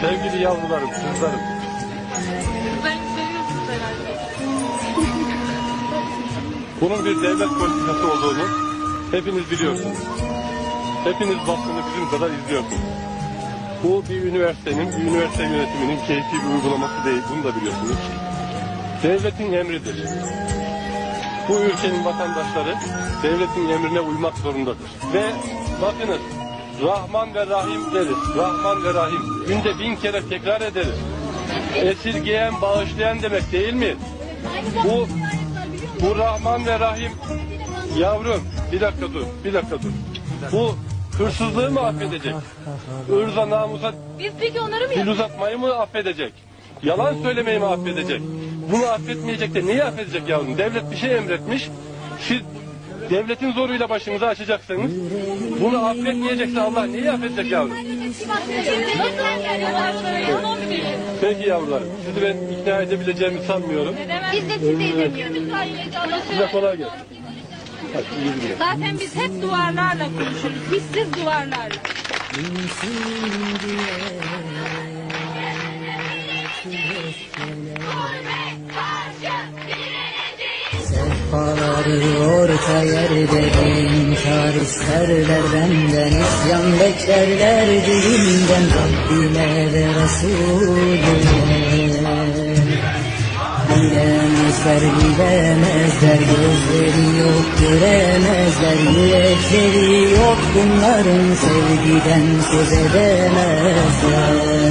Sevgili yavrularım, kızlarım. Ben seviyorsun herhalde. Bunun bir devlet politikası olduğunu hepiniz biliyorsunuz. Hepiniz basını bizim kadar izliyorsunuz. Bu bir üniversitenin, bir üniversite yönetiminin keyfi bir uygulaması değil. Bunu da biliyorsunuz. Devletin emridir. Bu ülkenin vatandaşları devletin emrine uymak zorundadır. Ve bakınız Rahman ve Rahim deriz. Rahman ve Rahim. Günde bin kere tekrar ederiz. Esirgeyen, bağışlayan demek değil mi? Bu, bu Rahman ve Rahim yavrum bir dakika dur, bir dakika dur. Bu hırsızlığı mı affedecek? Irza, namusa Biz peki onları mı dil yapıyoruz? uzatmayı mı affedecek? Yalan söylemeyi mi affedecek? Bunu affetmeyecek de neyi affedecek yavrum? Devlet bir şey emretmiş. Siz devletin zoruyla başınızı açacaksınız. Bunu affetmeyecekse Allah neyi affedecek yavrum? Peki yavrularım. Sizi ben ikna edebileceğimi sanmıyorum. Biz de sizi edemiyoruz. Size kolay gelsin. Hadi iyi günler. Zaten biz hep duvarlarla konuşuruz. Biz siz duvarlarla. Sehpaları orta yerde inkar isterler benden isyan beklerler dilimden. Rabbime ve Resulüne Bilemezler bilemezler gözleri yok göremezler Yürekleri yok. Bunların sevgiden söz edemezler